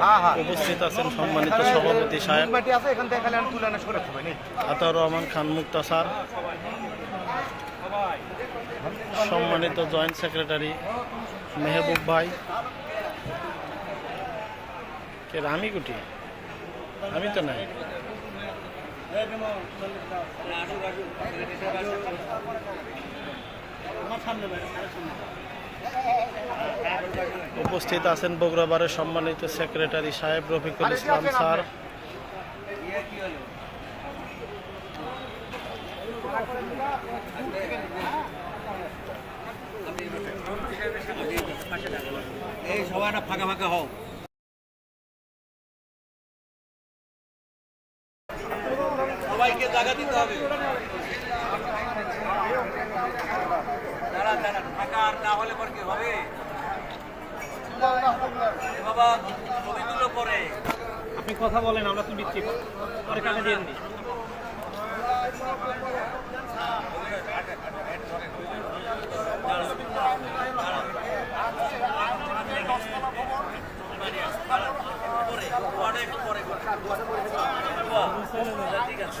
হ্যাঁ হ্যাঁ। উপস্থিত আছেন সম্মানিত সভাপতি সাহেব। রহমান খান মুক্তাসার সম্মানিত জয়েন্ট সেক্রেটারি মেহবুব ভাই। কে আমি গুটি আমি তো নাই। উপস্থিত আছেন বগুড়াবারের সম্মানিত সেক্রেটারি সাহেব রফিকুল ইসলাম স্যার। সবাইকে জায়গা দিতে হবে। আর না হলে পর কি হবে এ বাবা ছবি তুলো পরে আপনি কথা বলেন আমরা তো দিচ্ছি পরে টাকা দিয়ে দিই ঠিক আছে